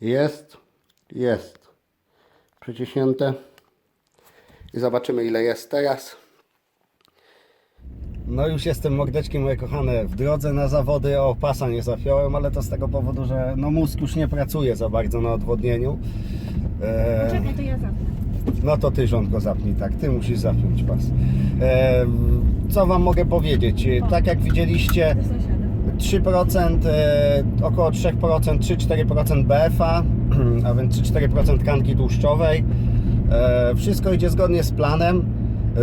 Jest, jest. Przyciśnięte. I zobaczymy ile jest teraz. No już jestem mordeczki moje kochane w drodze na zawody. O, pasa nie zapiąłem, ale to z tego powodu, że no mózg już nie pracuje za bardzo na odwodnieniu. E, Czekaj, to ja zapnę. no to ty żonko zapnij, tak, ty musisz zapiąć pas. E, co wam mogę powiedzieć? Tak jak widzieliście. 3%, e, około 3%, 3-4% BFA, a więc 3-4% tkanki tłuszczowej. E, wszystko idzie zgodnie z planem.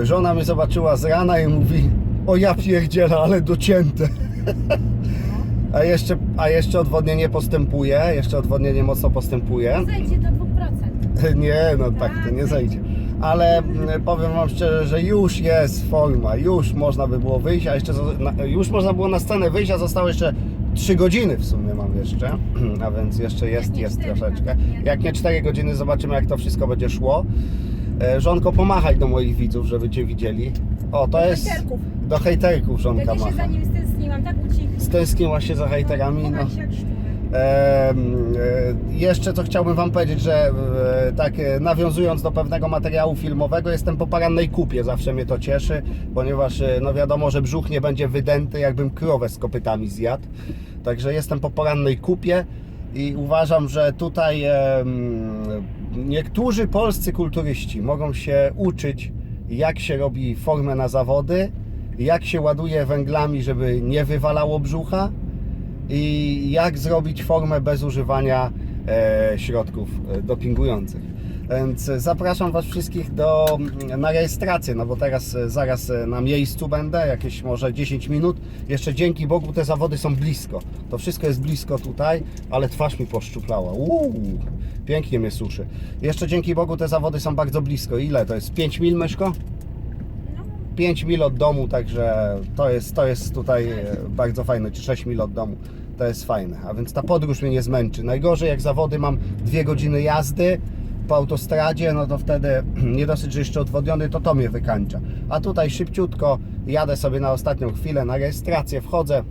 Żona mnie zobaczyła z rana i mówi, o ja pierdzielę, ale docięte. A jeszcze, a jeszcze odwodnienie postępuje, jeszcze odwodnienie mocno postępuje. Zejdzie do 2%. Nie, no tak to nie zejdzie. Ale mm, powiem Wam szczerze, że już jest forma, już można by było wyjść, a jeszcze już można było na scenę wyjść, a zostało jeszcze 3 godziny w sumie mam jeszcze, a więc jeszcze jest, jest troszeczkę. nie? Jak nie 4 godziny, zobaczymy jak to wszystko będzie szło. E, Żonko, pomachaj do moich widzów, żeby Cię widzieli. O, to Do jest... hejterków. Do hejterków żonka Wtedy się macha. za nim stęskniłam, tak ucichł. Stęskniła się za hejterami, no. Kochaj e, jeszcze co chciałbym Wam powiedzieć, że e, tak e, nawiązując do pewnego materiału filmowego, jestem po porannej kupie, zawsze mnie to cieszy, ponieważ no wiadomo, że brzuch nie będzie wydęty, jakbym krowę z kopytami zjadł. Także jestem po porannej kupie i uważam, że tutaj niektórzy polscy kulturyści mogą się uczyć, jak się robi formę na zawody, jak się ładuje węglami, żeby nie wywalało brzucha i jak zrobić formę bez używania e, środków e, dopingujących. Więc zapraszam Was wszystkich do, mm, na rejestrację, no bo teraz e, zaraz na miejscu będę, jakieś może 10 minut. Jeszcze dzięki Bogu te zawody są blisko. To wszystko jest blisko tutaj, ale twarz mi poszczuplała. Uuu, pięknie mnie suszy. Jeszcze dzięki Bogu te zawody są bardzo blisko. Ile to jest? 5 mil, Myszko? No, 5 mil od domu, także to jest, to jest tutaj bardzo fajne, czy 6 mil od domu. To jest fajne, a więc ta podróż mnie nie zmęczy. Najgorzej jak zawody mam 2 godziny jazdy po autostradzie, no to wtedy nie dosyć, że jeszcze odwodniony, to to mnie wykańcza. A tutaj szybciutko jadę sobie na ostatnią chwilę na rejestrację, wchodzę,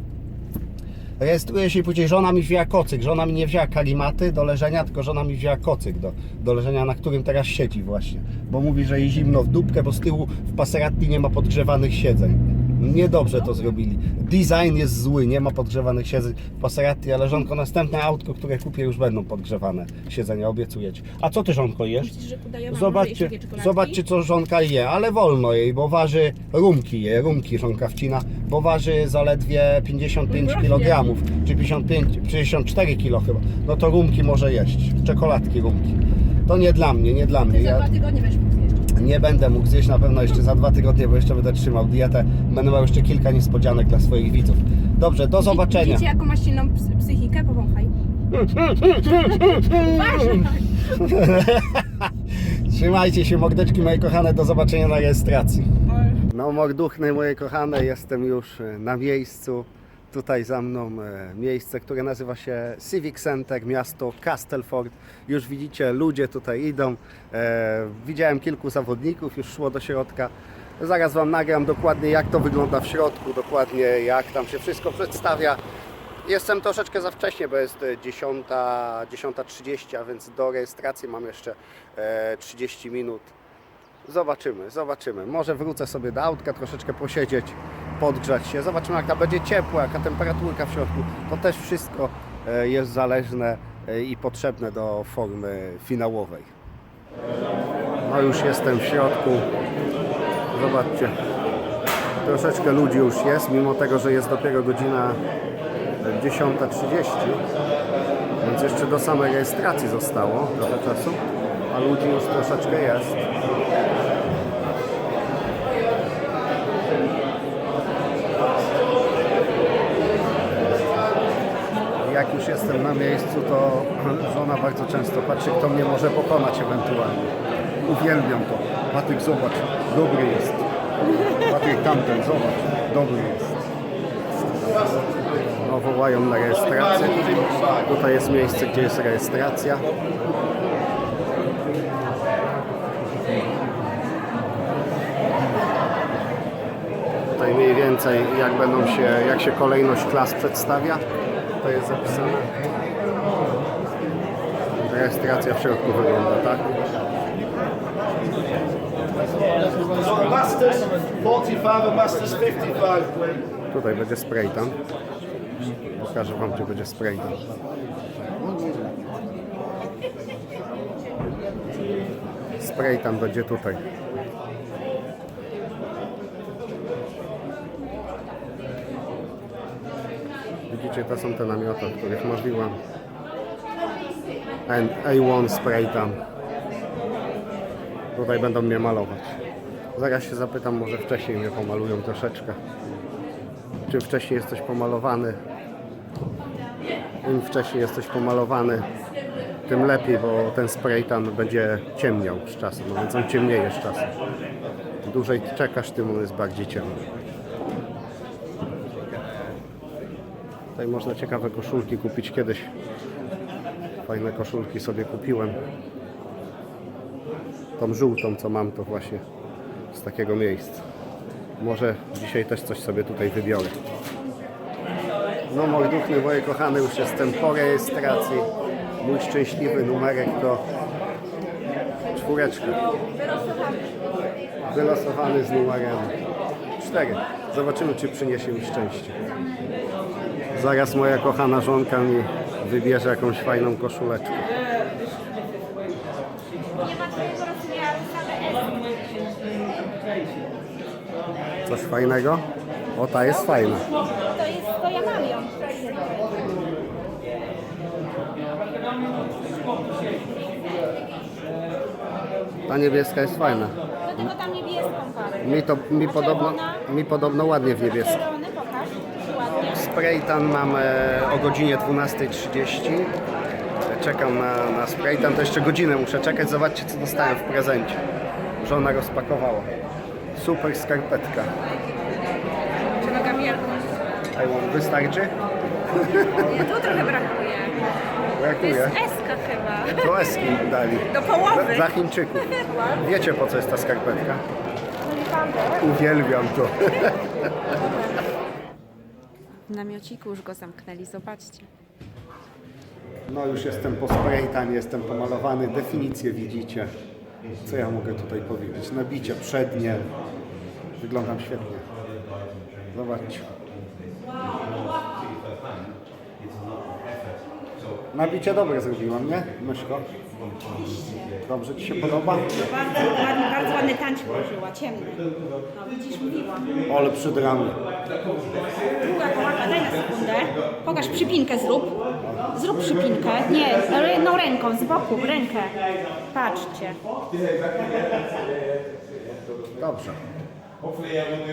rejestruję się i później żona mi wzięła kocyk. Żona mi nie wzięła karimaty do leżenia, tylko żona mi wzięła kocyk do, do leżenia, na którym teraz siedzi właśnie. Bo mówi, że jej zimno w dupkę, bo z tyłu w Passeratti nie ma podgrzewanych siedzeń. Niedobrze to zrobili. Design jest zły, nie ma podgrzewanych siedzeń w Passeratti, ale żonko, następne autko, które kupię, już będą podgrzewane siedzenia, obiecuję ci. A co ty żonko jesz? myślisz, że Zobaczcie, czekoladki? zobaczcie co żonka je, ale wolno jej, bo waży rumki je, rumki żonka wcina, bo waży zaledwie 55 Właśnie. kg, czy 55, 54 kg chyba. No to rumki może jeść, czekoladki rumki. To nie dla mnie, nie dla mnie. Ty za Ja dwa tygodnie będziesz mógł zjeść. Nie będę mógł zjeść na pewno jeszcze za dwa tygodnie, bo jeszcze będę trzymał dietę. Będę miał jeszcze kilka niespodzianek dla swoich widzów. Dobrze, do zobaczenia. Widzicie, jaką masz silną ps- psychikę? Powąchaj. Uważaj! Trzymajcie się mordeczki moje kochane, do zobaczenia na rejestracji. No morduchny moje kochane, jestem już e, na miejscu. Tutaj za mną e, miejsce, które nazywa się Civic Center, miasto Castleford. Już widzicie, ludzie tutaj idą. E, widziałem kilku zawodników, już szło do środka. Zaraz Wam nagram dokładnie jak to wygląda w środku, dokładnie jak tam się wszystko przedstawia. Jestem troszeczkę za wcześnie, bo jest e, 10, 10.30, a więc do rejestracji mam jeszcze e, 30 minut. Zobaczymy, zobaczymy. Może wrócę sobie do autka, troszeczkę posiedzieć, podgrzać się. Zobaczymy jaka będzie ciepła, jaka temperaturka w środku. To też wszystko e, jest zależne e, i potrzebne do formy finałowej. No już jestem w środku. Zobaczcie. Troszeczkę ludzi już jest, mimo tego, że jest dopiero godzina 10.30. Więc jeszcze do samej rejestracji zostało trochę czasu, a ludzi już troszeczkę jest. Jak już jestem na miejscu, to żona bardzo często patrzy, kto mnie może pokonać ewentualnie. Uwielbiam to. Patryk, zobacz, dobry jest. Patryk, tamten, zobacz, dobry jest. No, wołają na rejestrację. Tutaj jest miejsce, gdzie jest rejestracja. Tutaj mniej więcej jak będą się, jak się kolejność klas przedstawia. To jest zapisane. rejestracja w środku wygląda, tak? Masters 45 and Masters 55, please. Tutaj będzie spray tam. Pokażę Wam, gdzie będzie spray tam. Spray tam będzie tutaj. Widzicie, to są te namioty, o których mówiłam. And A1 spray tam. Tutaj będą mnie malować. Zaraz się zapytam, może wcześniej mnie pomalują troszeczkę. Czym wcześniej jesteś pomalowany, im wcześniej jesteś pomalowany, tym lepiej, bo ten spray tam będzie ciemniał z czasem, no więc on ciemnieje z czasem. Dłużej czekasz, tym on jest bardziej ciemny. Tutaj można ciekawe koszulki kupić kiedyś. Fajne koszulki sobie kupiłem. Tą żółtą, co mam, to właśnie z takiego miejsca. Może dzisiaj też coś sobie tutaj wybiorę. No moi duchny, moje kochane, już jestem po rejestracji. Mój szczęśliwy numerek to czwóreczka. Wylosowany z numerem 4. Zobaczymy, czy przyniesie mi szczęście. Zaraz moja kochana żonka mi wybierze jakąś fajną koszuleczkę. Coś fajnego? O, ta jest fajna. To jest, to ja mam ją. Ta niebieska jest fajna. Do tego tam niebieską parę. Mi, to, mi, podobno, mi podobno ładnie w niebieskim. Czerwony, pokaż. Ładnie. Spray tan mam e, o godzinie 12.30. Czekam na, na spray tan, to jeszcze godzinę muszę czekać. Zobaczcie co dostałem w prezencie. Żona rozpakowała. Super skarpetka. Czy nogami albo wystarczy? Nie, tu trochę brakuje. To Brakuje. jest S chyba. To eski dali. Do połowy. Dla, dla Chińczyków. Wiecie po co jest ta skarpetka? Uwielbiam to. Namiociku już go zamknęli, zobaczcie. No już jestem po spraytanie, jestem pomalowany, definicję widzicie. Co ja mogę tutaj powiedzieć? Nabicie przednie. Wyglądam świetnie. Zobaczcie. Nabicie dobre zrobiłam, nie? Myszko? Dobrze Ci się podoba? Bardzo bardzo tańcz położyła, ciemny. No widzisz, mówiłam. Ale przydramy. Długa kołaka, daj na sekundę. Pokaż przypinkę zrób. Zrób przypinkę. Nie, jedną ręką, z boku, rękę. Patrzcie. Dobrze.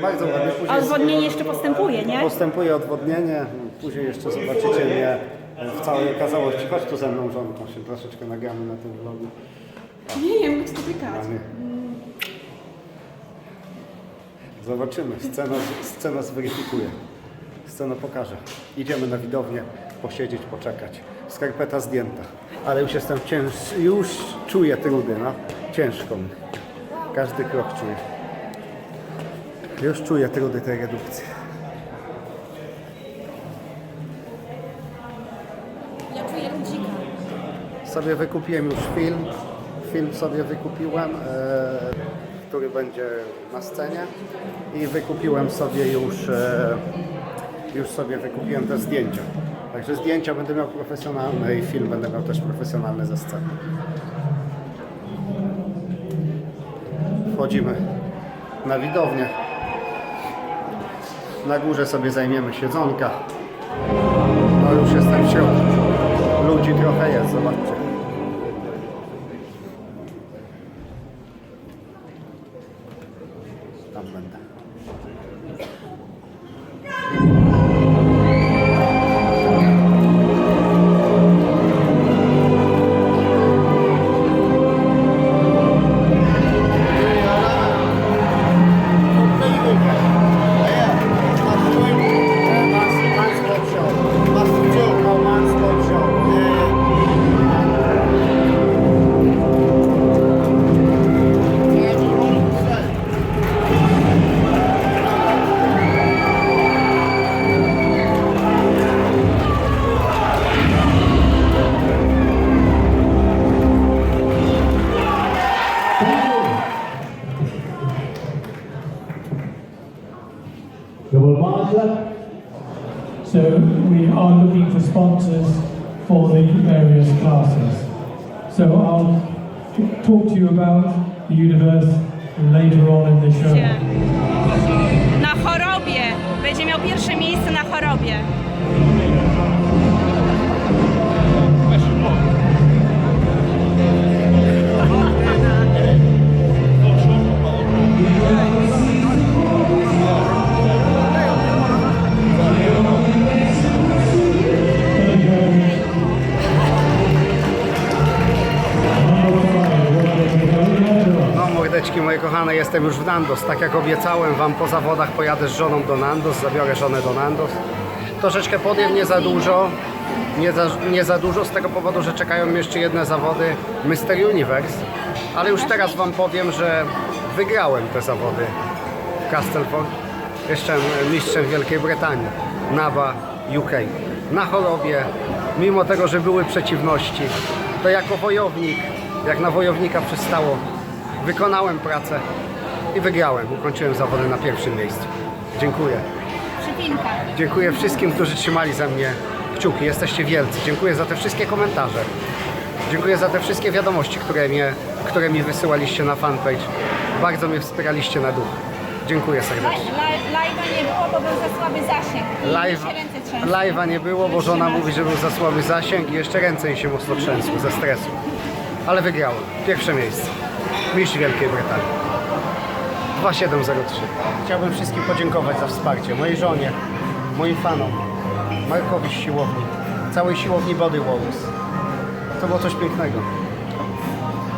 Bardzo ładnie. A odwodnienie jeszcze postępuje, nie? postępuje odwodnienie. Później jeszcze zobaczycie mnie w całej okazałości. Chodź tu ze mną, żonką, się troszeczkę nagramy na tym vlogu. Nie wiem, jak spotykać. Zobaczymy. Scena, scena zweryfikuje. Scena pokaże. Idziemy na widownię, posiedzieć, poczekać. Skarpeta zdjęta. Ale już jestem cięższy, już czuję trudy, no. Ciężko mi. Każdy krok czuję. Już czuję trudy tej redukcji. Ja czuję ludzika. Sobie wykupiłem już film. Film sobie wykupiłem, e, który będzie na scenie. I wykupiłem sobie już, e, już sobie wykupiłem te zdjęcia. Także zdjęcia będę miał profesjonalne i film będę miał też profesjonalny ze sceny. Wchodzimy na widownię. Na górze sobie zajmiemy siedzonka. No już jestem w środku. Ludzi trochę jest, zobaczcie. Are looking for sponsors for the various classes. So I'll talk to you about the universe later on in the show. Na chorobie. Będzie miał pierwsze miejsce na chorobie. Jestem już w Nandos. Tak jak obiecałem Wam po zawodach pojadę z żoną do Nandos, zabiorę żonę do Nandos. Troszeczkę podjem nie za dużo, nie za, nie za dużo z tego powodu, że czekają mnie jeszcze jedne zawody Mr. Universe. Ale już teraz Wam powiem, że wygrałem te zawody w Castleford. Jestem mistrzem Wielkiej Brytanii, NABA UK. Na chorobie, mimo tego, że były przeciwności, to jako wojownik, jak na wojownika przystało, wykonałem pracę i wygrałem. Ukończyłem zawody na pierwszym miejscu. Dziękuję. Przypinka. Dziękuję wszystkim, którzy trzymali za mnie kciuki. Jesteście wielcy. Dziękuję za te wszystkie komentarze. Dziękuję za te wszystkie wiadomości, które, mnie, które mi wysyłaliście na fanpage. Bardzo mnie wspieraliście na duch. Dziękuję serdecznie. Live'a nie było, bo był za słaby zasięg. I Live, live'a nie było, bo żona mówi, że był za słaby zasięg i jeszcze ręce jej się mocno trzęsły ze stresu. Ale wygrałem. Pierwsze miejsce. Mistrz Wielkiej Brytanii. 2703. Chciałbym wszystkim podziękować za wsparcie. Mojej żonie, moim fanom, Markowi z siłowni, całej siłowni Body Walls. To było coś pięknego.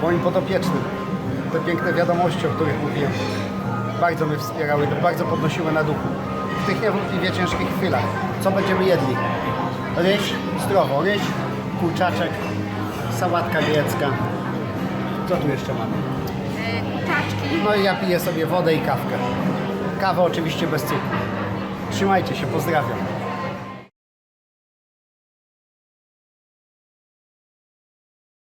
Moim podopiecznym. Te piękne wiadomości, o których mówiłem, bardzo mnie wspierały, bardzo podnosiły na duchu. W tych niewątpliwie ciężkich chwilach. Co będziemy jedli? Ryż, zdrowo, ryż, kurczaczek, sałatka grecka. Co tu jeszcze mamy? No i ja piję sobie wodę i kawkę. Kawę oczywiście bez cukru. Trzymajcie się, pozdrawiam.